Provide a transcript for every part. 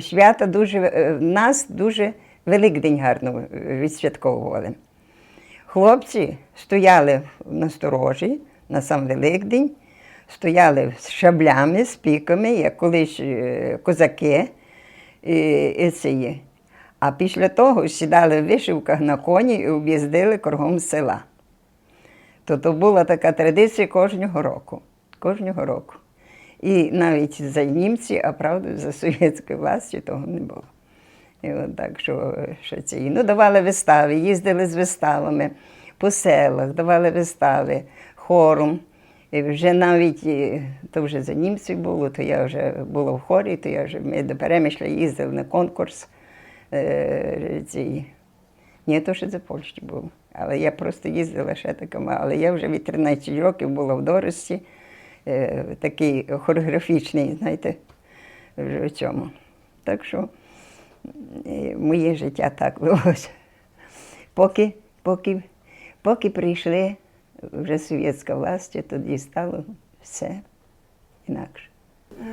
Свята дуже е, нас дуже Великдень гарно е, відсвятковували. Хлопці стояли на сторожі на сам Великдень, стояли з шаблями, з піками, як колись е, козаки. І, і це. А після того сідали в вишивках на коні і об'їздили кругом села. То то була така традиція кожного року. Кожного року. І навіть за німці, а правда, за совєтської власті того не було. І от так, що, що це. Ну, давали вистави, їздили з виставами по селах, давали вистави, хором. І вже навіть, то вже за німців було, то я вже була в хорі, то я вже ми до Перемишля їздили на конкурс. Е, ці, ні, то ще за Польщі було. Але я просто їздила ще така, але я вже від 13 років була в Дорості, е, такий хореографічний, знаєте, в цьому. Так що е, моє життя так велося. Поки, поки, поки прийшли вже совєтська власть, тоді стало все інакше.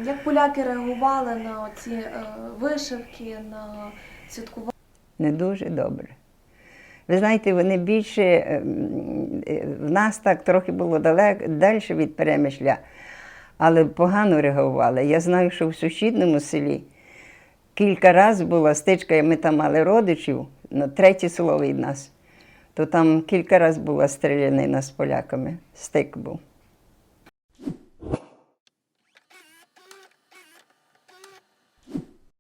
Як поляки реагували на ці е, вишивки, на святкування? не дуже добре. Ви знаєте, вони більше ем, е, в нас так трохи було далеко, далі від перемишля, але погано реагували. Я знаю, що в сусідньому селі кілька разів була стичка, ми там мали родичів, на третє село від нас, то там кілька разів була стрілянина з поляками, стик був.